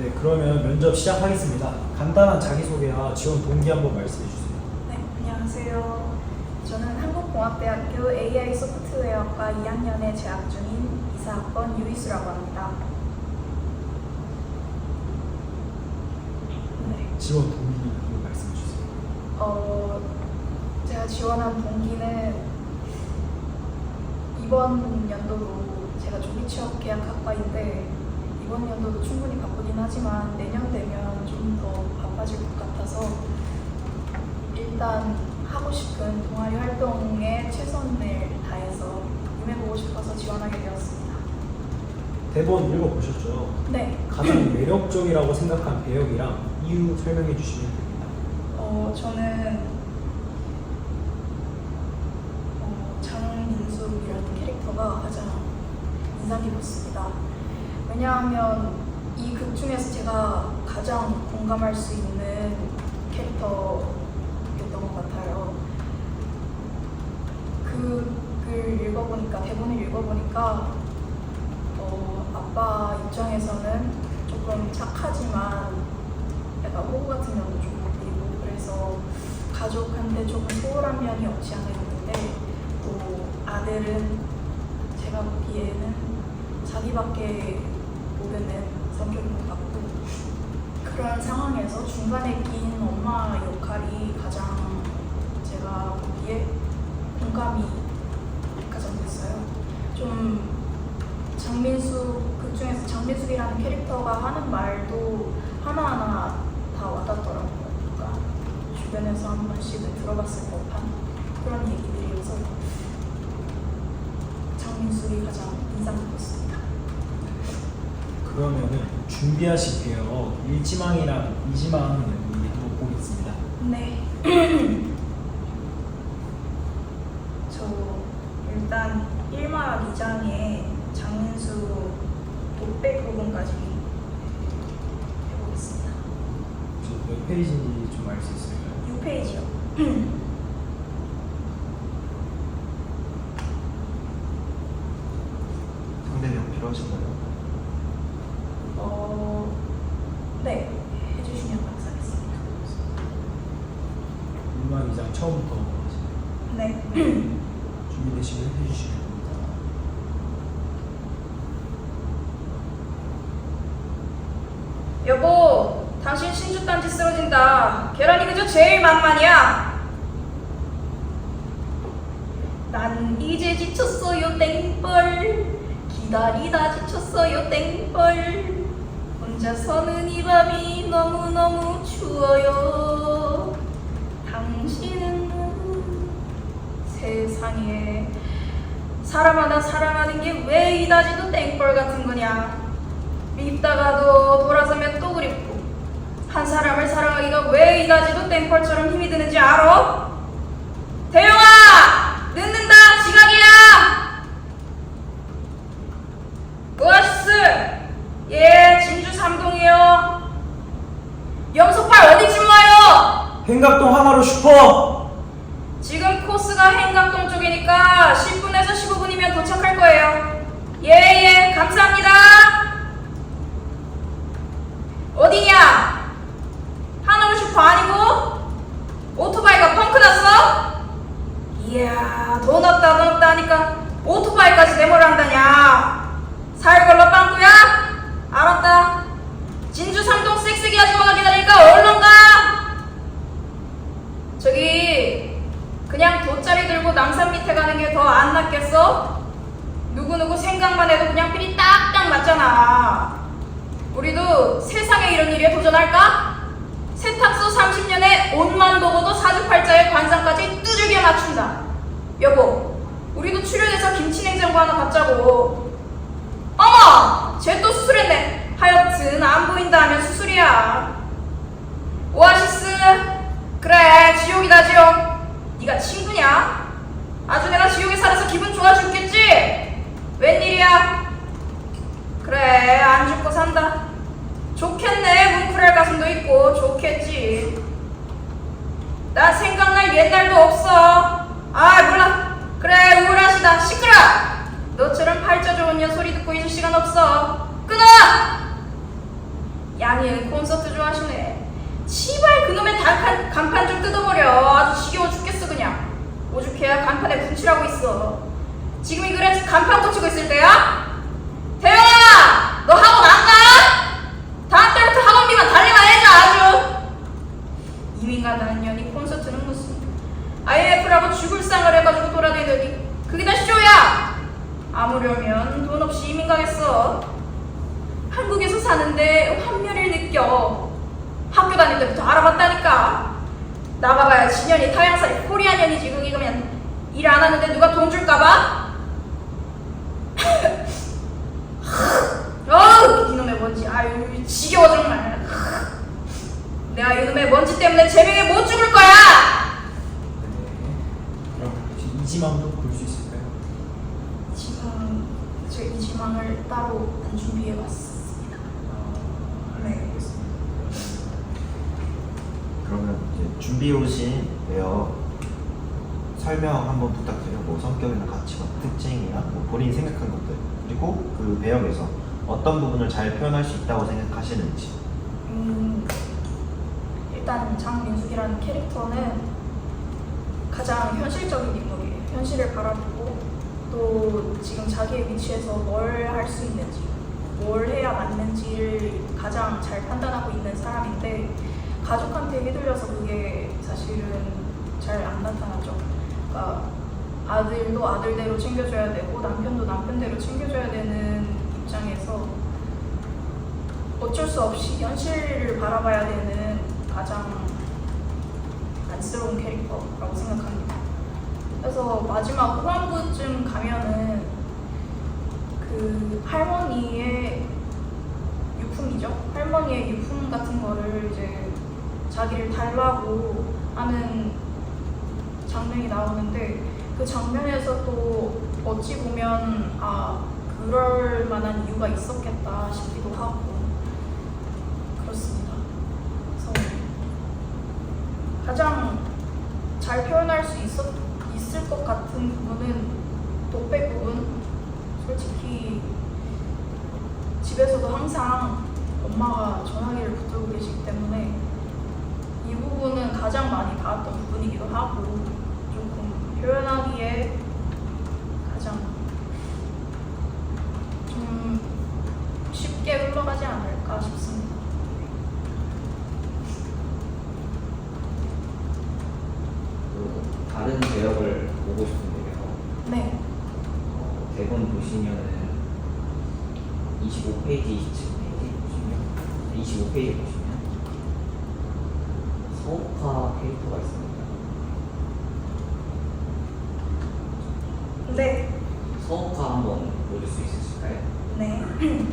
네, 그러면 면접 시작하겠습니다. 간단한 자기소개와 지원 동기 한번 말씀해 주세요. 네, 안녕하세요. 저는 한국공학대학교 AI 소프트웨어과 2학년에 재학 중인 이사학번 유이수라고 합니다. 네, 지원 동기 한번 말씀해 주세요. 어, 제가 지원한 동기는 이번 연도도 제가 조기 취업 계약 학과인데 이번 연도도 충분히 바쁘긴 하지만 내년 되면 좀 더 바빠질 것 같아서 일단 하고 싶은 동아리 활동에 최선을 다해서 임해보고 싶어서 지원하게 되었습니다. 대본 읽어보셨죠? 네, 가장 매력적이라고 생각한 배역이랑 이유 설명해 주시면 됩니다. 어, 저는 어, 장민숙이라는 캐릭터가 가장 인상 깊었습니다. 왜냐하면 이 극 중에서 제가 가장 공감할 수 있는 캐릭터였던 것 같아요. 그 극을 읽어보니까 대본을 읽어보니까 어, 아빠 입장에서는 조금 착하지만 약간 호구 같은 면도 좀 보이고 그래서 가족한테 조금 소홀한 면이 없지 않아 있는데 또 아들은 제가 보기에는 자기밖에 성격인 것 같고 그런 상황에서 중간에 낀 엄마 역할이 가장 제가 보기에 공감이 가장 됐어요. 좀 장민숙 극 중에서 장민숙이라는 캐릭터가 하는 말도 하나하나 다 와닿더라고요. 그러니까 주변에서 한 번씩은 들어봤을 법한 그런 얘기들이어서 장민숙이 가장 인상 깊었습니다. 그러면은 준비하신 배역 1지망이랑 2지망 연기 한번 보겠습니다. 네. 저 일단 1막 2장에 장민수 독백 부분까지 해보겠습니다. 저몇 페이지인지 좀 알 수 있을까요? 6페이지요. 상대명 필요하신가요? 어, 네. 해주시면 감사하겠습니다. 1만 2장 처음부터 네. 준비되시면 해 주시면 됩니다. 여보, 당신 신주단지 쓰러진다. 계란이 그저 제일 만만이야. 난 이제 지쳤어요, 땡벌. 기다리다 지쳤어요, 땡벌. 혼자서는 이 밤이 너무너무 추워요. 당신은 세상에 사람 하나 사랑하는 게 왜 이다지도 땡벌 같은 거냐. 밉다가도 돌아서면 또 그립고 한 사람을 사랑하기가 왜 이다지도 땡벌처럼 힘이 드는지 알아? 대영아! 늦는다! 지각이야! 오아시스! 예, 진주 삼동이요 영석팔 어디쯤 와요? 행각동 하나로 슈퍼! 지금 코스가 행각동 쪽이니까 10분에서 15분이면 도착할 거예요. 예, 예, 감사합니다. 어디냐? 하나로 슈퍼 아니고? 오토바이가 펑크 났어? 이야, 돈 없다, 돈 없다 하니까 오토바이까지 데모를 한다냐? 살 걸러 빵꾸야? 알았다. 진주 삼동 씩씩이 아줌마가 기다리니까 얼른 가! 저기 그냥 돗자리 들고 남산 밑에 가는 게 더 안 낫겠어? 누구누구 생각만 해도 그냥 필이 딱딱 맞잖아. 우리도 세상에 이런 일에 도전할까? 세탁소 30년에 옷만 보고도 사주팔자의 관상까지 두들겨 맞춘다. 여보, 우리도 출연해서 김치냉장고 하나 갖자고. 어머! 쟤 또 수술했네. 하여튼 안 보인다 하면 수술이야. 오아시스 그래 지옥이다 지옥 네가 친구냐? 아주 내가 지옥에 살아서 기분 좋아 죽겠지? 웬일이야? 그래 안 죽고 산다 좋겠네 뭉클할 가슴도 있고 좋겠지 난 생각날 옛날도 없어 아 몰라 그래 우울하시다 시끄러 아니 콘서트 좋아하시네. 시발 그놈의 단판, 간판 좀 뜯어버려. 아주 지겨워 죽겠어 그냥. 오죽해야 간판에 분칠하고 있어. 지금이 그래 간판 고치고 있을 때야? 태영아! 너 학원 안 가? 다음 달부터 학원비만 달리만 해줘 아주! 이민가 나는 년이 콘서트는 무슨 IMF라고 죽을 상을 해가지고 돌아다니더니 그게 다 쇼야! 아무려면 돈 없이 이민 가겠어. 한국에서 사는데 환멸을 느껴. 학교 다닐 때부터 알아봤다니까. 나가봐야 진현이 타양살이 코리아년이지 그러면 일 안 하는데 누가 돈 줄까봐? 어우 이놈의 먼지 아유 지겨워 정말 내가 이놈의 먼지 때문에 제명에 못 죽을 거야 네. 그럼 혹시 이지망도 볼 수 있을까요? 지금 제가 이 지망을 따로 안 준비해 왔습니다. 아, 네. 알겠습니다. 그러면 이제 준비해 오신 배역 설명 한번 부탁드려요. 뭐 성격이나 가치관, 특징이나 뭐 본인이 생각한 것들 그리고 그 배역에서 어떤 부분을 잘 표현할 수 있다고 생각하시는지 음, 일단 장민숙이라는 캐릭터는 가장 현실적인 인물이에요. 현실을 바라보고 또 지금 자기의 위치에서 뭘 할 수 있는지, 뭘 해야 맞는지를 가장 잘 판단하고 있는 사람인데 가족한테 휘둘려서 그게 사실은 잘 안 나타나죠. 그러니까 아들도 아들대로 챙겨줘야 되고 남편도 남편대로 챙겨줘야 되는 입장에서 어쩔 수 없이 현실을 바라봐야 되는 가장 안쓰러운 캐릭터라고 생각합니다. 그래서 마지막 후반부쯤 가면은 그 할머니의 유품이죠. 할머니의 유품 같은 거를 이제 자기를 달라고 하는 장면이 나오는데 그 장면에서 또 어찌 보면 아 그럴 만한 이유가 있었겠다 싶기도 하고 그렇습니다. 그래서 가장 잘 표현할 수 있었, 있을 것 같은 부분은 독백 부분. 솔직히 집에서도 항상 엄마가 전화기를 붙들고 계시기 때문에 이 부분은 가장 많이 닿았던 부분이기도 하고 조금 표현하기에 가장 좀 쉽게 흘러가지 않을까 싶습니다. 그 다른 배역을 보고 싶은데요. 네. 어, 대본 보시면은 25페이지, 27페이지 보시면 25페이지 보시면 서옥화 캐릭터가 있습니다. 네. 서옥화 한번 보여줄 수 있으실까요? 네.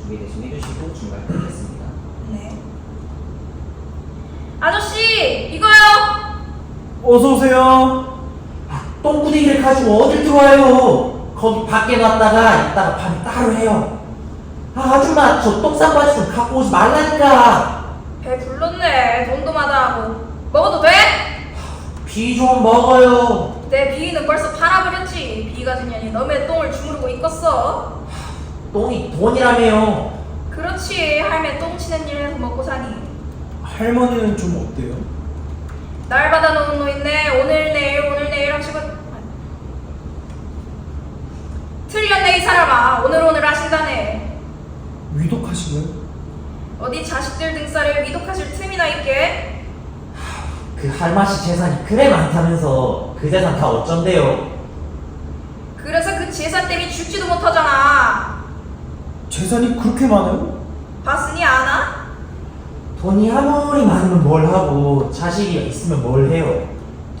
준비되시면 해주시고 중간에 끊겠습니다. 네. 아저씨 이거요 어서 오세요. 아, 똥구덩이를 가지고 어딜 들어와요? 거기 밖에 놨다가 이따가 반 따로 해요. 아, 아줌마 저 똥싼바지 좀 갖고 오지 말라니까. 배 불렀네. 돈도 마다하고. 먹어도 돼? 비 좀 먹어요. 내 비위는 벌써 팔아버렸지. 비 가진 년이 너의 똥을 주무르고 있겠어? 똥이 돈이라며요. 그렇지. 할매 똥 치는 일에서 먹고 사니. 할머니는 좀 어때요? 날 받아놓은 노인네. 오늘 내일 오늘 내일 하시고. 틀렸네 이 사람아. 오늘 오늘 하신다네 위독하신가요? 어디 자식들 등살에 위독하실 틈이나 있게 그 할마씨 재산이 그래 많다면서 그 재산 다 어쩐대요? 그래서 그 제사 때문에 죽지도 못하잖아 재산이 그렇게 많아요? 봤으니 아나? 돈이 아무리 많으면 뭘 하고 자식이 있으면 뭘 해요?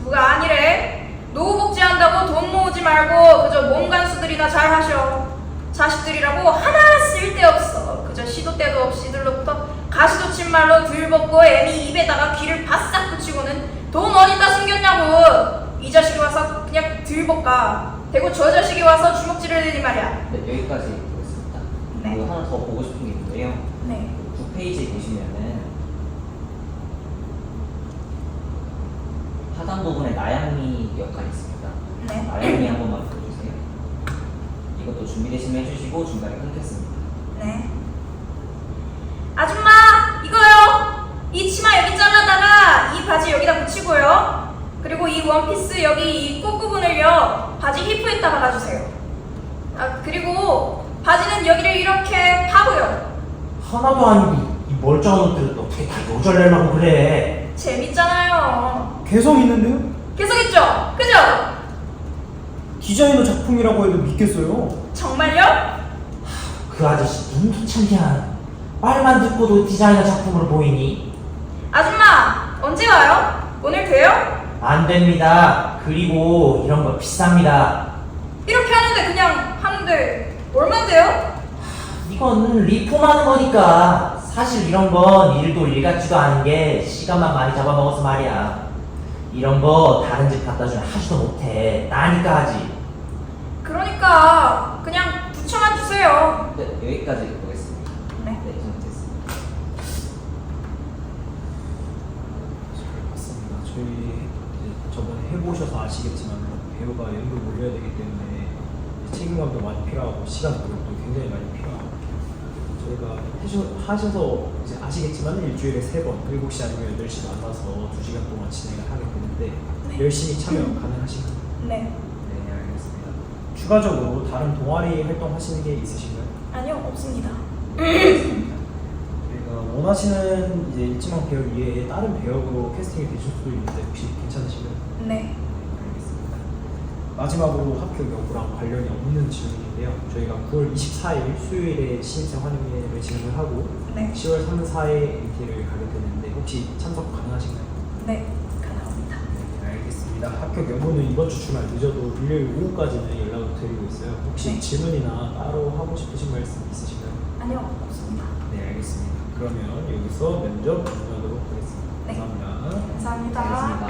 누가 아니래 노후복지한다고 돈 모으지 말고 그저 몸 간수들이나 잘 하셔 자식들이라고 하나 쓸데없어 그저 시도 때도 없이 들로부터 가시도친 말로 들벗고 애미 입에다가 귀를 바싹 붙이고는 돈 어디다 숨겼냐고 이 자식이 와서 그냥 들벗가 대고 저 자식이 와서 주먹질을 내니 말이야 네, 여기까지 보겠습니다. 네. 그리고 하나 더 보고 싶은 게 있는데요. 네. 9페이지 보시면은 하단 부분에 나양미 역할이 있습니다. 네. 나양미 한 번만 준비되시면 해주시고 중간에 끊겠습니다. 네. 아줌마, 이거요. 이 치마 여기 잘라다가 이 바지 여기다 붙이고요. 그리고 이 원피스 여기 이 꽃부분을요. 바지 히프에다 박아주세요. 아, 그리고 바지는 여기를 이렇게 파고요. 하나도 아니고 이 멀쩡한 옷들을 또 어떻게 다 요절내려고 그래 재밌잖아요. 개성 있는데요? 계속 있죠? 그죠? 디자이너 작품이라고 해도 믿겠어요. 정말요? 그 아저씨 눈도 참 희한 말만 듣고도 디자이너 작품으로 보이니? 아줌마, 언제 와요? 오늘 돼요? 안 됩니다 그리고 이런 거 비쌉니다 이렇게 하는데 그냥 하는데 얼만데요? 이건 리폼하는 거니까 사실 이런 건 일도 일 같지도 않은 게 시간만 많이 잡아먹어서 말이야 이런 거 다른 집 갖다 주면 하지도 못해 나니까 하지 그러니까 그냥 붙여만 주세요. 네, 여기까지 보겠습니다. 네. 네, 저는 됐습니다. 잘 봤습니다. 저희 이제 저번에 해보셔서 아시겠지만 배우가 연극을 올려야 되기 때문에 이제 책임감도 많이 필요하고 시간 노력도 굉장히 많이 필요하고 저희가 하셔, 하셔서 이제 아시겠지만 일주일에 세 번 7시 아니면 8시 만나서 2시간 동안 진행을 하게 되는데 열심히 참여 가능하신가요? 네. 추가적으로 다른 동아리 활동하시는 게 있으신가요? 아니요, 없습니다. 저희가 원하시는 이제 일지망 배역 이외에 다른 배역으로 캐스팅이 되실 수도 있는데 혹시 괜찮으신가요? 네. 알겠습니다. 마지막으로 학교 여부랑 관련이 없는 질문인데요. 저희가 9월 24일 수요일에 신입생 환영회를 진행을 하고 네. 10월 3, 4일 MT를 가게 되는데 혹시 참석 가능하신가요? 네. 가능합니다. 네, 알겠습니다. 합격 여부는 이번 주 주말 늦어도 일요일 오후까지는 드리고 있어요. 혹시 네. 질문이나 따로 하고 싶으신 말씀 있으신가요? 아니요, 없습니다. 네, 알겠습니다. 그러면 여기서 면접 종료하도록 하겠습니다. 네. 감사합니다. 감사합니다. 알겠습니다.